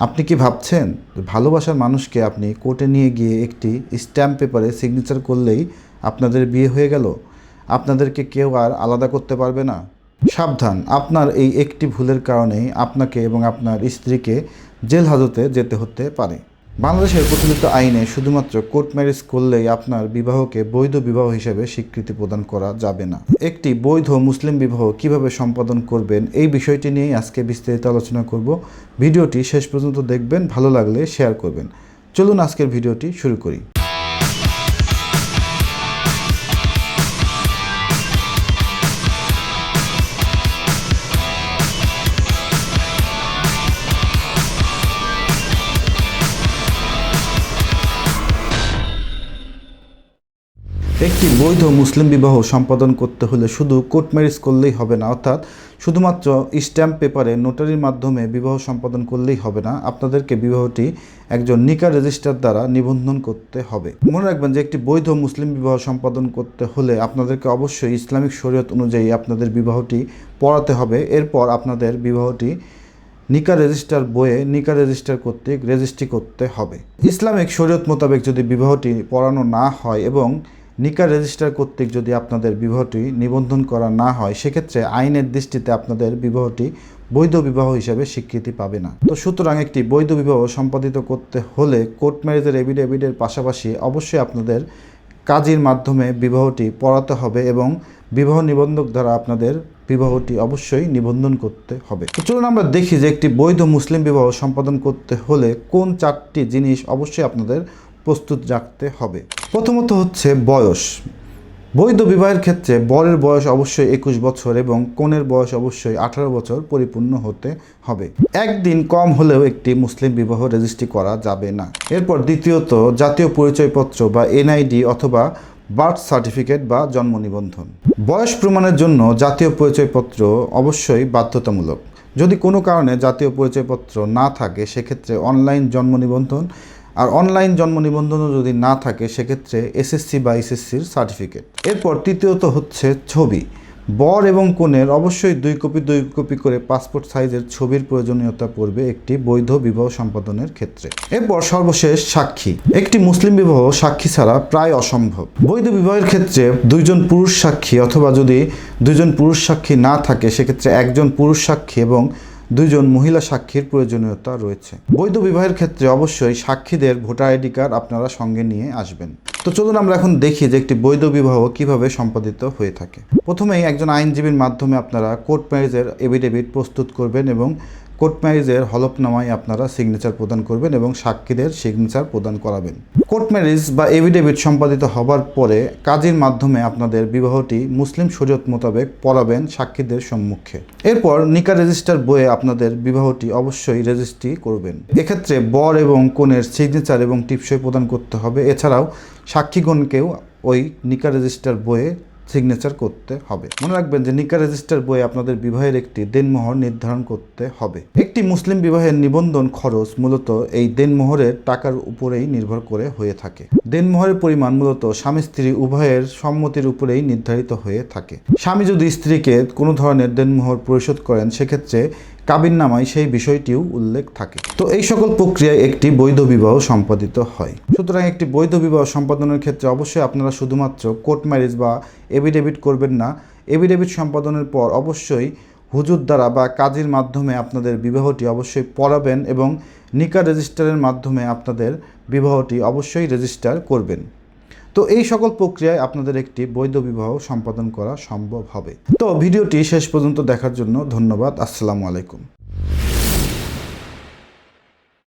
আপনি কি ভাবছেন ভালোবাসার মানুষকে আপনি কোর্টে নিয়ে গিয়ে একটি স্ট্যাম্প পেপারে সিগনেচার করলেই আপনাদের বিয়ে হয়ে গেল? আপনাদেরকে কেউ আর আলাদা করতে পারবে না? সাবধান, আপনার এই একটি ভুলের কারণেই আপনাকে এবং আপনার স্ত্রীকে জেল হাজতে যেতে হতে পারে। বাংলাদেশের প্রচলিত আইনে শুধুমাত্র কোর্ট ম্যারেজ করলেই আপনার বিবাহকে বৈধ বিবাহ হিসেবে স্বীকৃতি প্রদান করা যাবে না। একটি বৈধ মুসলিম বিবাহ কীভাবে সম্পাদন করবেন এই বিষয়টি নিয়েই আজকে বিস্তারিত আলোচনা করব। ভিডিওটি শেষ পর্যন্ত দেখবেন, ভালো লাগলে শেয়ার করবেন। চলুন আজকের ভিডিওটি শুরু করি। একটি বৈধ মুসলিম বিবাহ সম্পাদন করতে হলে শুধু কোর্ট ম্যারেজ করলেই হবে না, অর্থাৎ শুধুমাত্র স্ট্যাম্প পেপারে নোটারির মাধ্যমে বিবাহ সম্পাদন করলেই হবে না, আপনাদেরকে বিবাহটি একজন নিকা রেজিস্টার দ্বারা নিবন্ধন করতে হবে। মনে রাখবেন যে একটি বৈধ মুসলিম বিবাহ সম্পাদন করতে হলে আপনাদেরকে অবশ্যই ইসলামিক শরীয়ত অনুযায়ী আপনাদের বিবাহটি পড়াতে হবে। এরপর আপনাদের বিবাহটি নিকা রেজিস্টার বইয়ে নিকা রেজিস্টার কর্তৃক রেজিস্ট্রি করতে হবে। ইসলামিক শরীয়ত মোতাবেক যদি বিবাহটি পড়ানো না হয় এবং নিকা রেজিস্টার কর্তৃক যদি আপনাদের বিবাহটি নিবন্ধন করা না হয়, সেক্ষেত্রে আইনের দৃষ্টিতে আপনাদের বিবাহটি বৈধ বিবাহ হিসেবে স্বীকৃতি পাবে না। তো সুতরাং একটি বৈধ বিবাহ সম্পাদিত করতে হলে কোর্ট ম্যারেজের এভিডেভিডের পাশাপাশি অবশ্যই আপনাদের কাজের মাধ্যমে বিবাহটি পড়াতে হবে এবং বিবাহ নিবন্ধক দ্বারা আপনাদের বিবাহটি অবশ্যই নিবন্ধন করতে হবে। তো চলুন আমরা দেখি যে একটি বৈধ মুসলিম বিবাহ সম্পাদন করতে হলে কোন চারটি জিনিস অবশ্যই আপনাদের প্রস্তুত রাখতে হবে। প্রথমত হচ্ছে বয়স। বৈধ বিবাহের ক্ষেত্রে বরের বয়স অবশ্যই একুশ বছর এবং কনের বয়স অবশ্যই আঠারো বছর পরিপূর্ণ হতে হবে। একদিন কম হলেও একটি মুসলিম বিবাহ রেজিস্ট্রি করা যাবে না। এরপর দ্বিতীয়ত, জাতীয় পরিচয়পত্র বা এনআইডি অথবা বার্থ সার্টিফিকেট বা জন্ম নিবন্ধন। বয়স প্রমাণের জন্য জাতীয় পরিচয়পত্র অবশ্যই বাধ্যতামূলক। যদি কোনো কারণে জাতীয় পরিচয়পত্র না থাকে, সেক্ষেত্রে অনলাইন জন্ম নিবন্ধন আর অনলাইন জন্ম নিবন্ধনও যদি না থাকে, সেক্ষেত্রে এসএসসি বা এসএসসির সার্টিফিকেট এরপর তৃতীয়ত হচ্ছে ছবি। বর এবং কনের অবশ্যই দুই কপি দুই কপি করে পাসপোর্ট সাইজের ছবির প্রয়োজনীয়তা পড়বে একটি বৈধ বিবাহ সম্পাদনের ক্ষেত্রে। এরপর সর্বশেষ সাক্ষী। একটি মুসলিম বিবাহ সাক্ষী ছাড়া প্রায় অসম্ভব। বৈধ বিবাহের ক্ষেত্রে দুইজন পুরুষ সাক্ষী অথবা যদি দুইজন পুরুষ সাক্ষী না থাকে, সেক্ষেত্রে একজন পুরুষ সাক্ষী এবং দুইজন মহিলা সাক্ষীর প্রয়োজনীয়তা রয়েছে। বৈধ বিবাহের ক্ষেত্রে অবশ্যই সাক্ষীদের ভোটার আইডি কার্ড আপনারা সঙ্গে নিয়ে আসবেন। তো চলুন আমরা এখন দেখি যে একটি বৈধ বিবাহ কীভাবে সম্পাদিত হয়ে থাকে। প্রথমেই একজন আইনজীবীর মাধ্যমে আপনারা কোর্ট ম্যারেজের এভিডেভিট প্রস্তুত করবেন এবং কোর্ট ম্যারেজের হলফনামায় আপনারা সিগনেচার প্রদান করবেন এবং সাক্ষীদের সিগনেচার প্রদান করাবেন। কোর্ট ম্যারেজ বা এভিডেভিট সম্পাদিত হবার পরে কাজের মাধ্যমে আপনাদের বিবাহটি মুসলিম শরীয়ত মোতাবেক পড়াবেন সাক্ষীদের সম্মুখে। এরপর নিকা রেজিস্টার বইয়ে আপনাদের বিবাহটি অবশ্যই রেজিস্ট্রি করবেন। এক্ষেত্রে বর এবং কনের সিগনেচার এবং টিপসই প্রদান করতে হবে। এছাড়াও সাক্ষীগণকেও ওই নিকা রেজিস্টার বইয়ে সিগনেচার করতে হবে। মনে রাখবেন যে নিকা রেজিস্টার বইয়ে আপনাদের বিবাহের একটি দেনমোহর নির্ধারণ করতে হবে। একটি মুসলিম বিবাহের নিবন্ধন খরচ মূলত এই দেনমোহরের টাকার উপরেই নির্ভর করে হয়ে থাকে। দেনমোহরের পরিমাণ মূলত স্বামী, স্ত্রী উভয়ের সম্মতির উপরেই নির্ধারিত হয়ে থাকে। স্বামী যদি স্ত্রীকে কোনো ধরনের দেনমোহর পরিশোধ করেন, সেক্ষেত্রে কাবিন নামায় সেই বিষয়টিও উল্লেখ থাকে। তো এই সকল প্রক্রিয়ায় একটি বৈধ বিবাহ সম্পাদিত হয়। সুতরাং একটি বৈধ বিবাহ সম্পাদনের ক্ষেত্রে অবশ্যই আপনারা শুধুমাত্র কোর্ট ম্যারেজ বা এভিডেভিট করবেন না। এভিডেভিট সম্পাদনের পর অবশ্যই হুজুর দ্বারা বা কাজের মাধ্যমে আপনাদের বিবাহটি অবশ্যই পড়াবেন এবং নিকা রেজিস্টারের মাধ্যমে আপনাদের বিবাহটি অবশ্যই রেজিস্টার করবেন। তো এই সকল প্রক্রিয়ায় আপনাদের একটি বৈধ বিবাহ সম্পাদন করা সম্ভব হবে। তো ভিডিওটি শেষ পর্যন্ত দেখার জন্য ধন্যবাদ। আসসালামু আলাইকুম।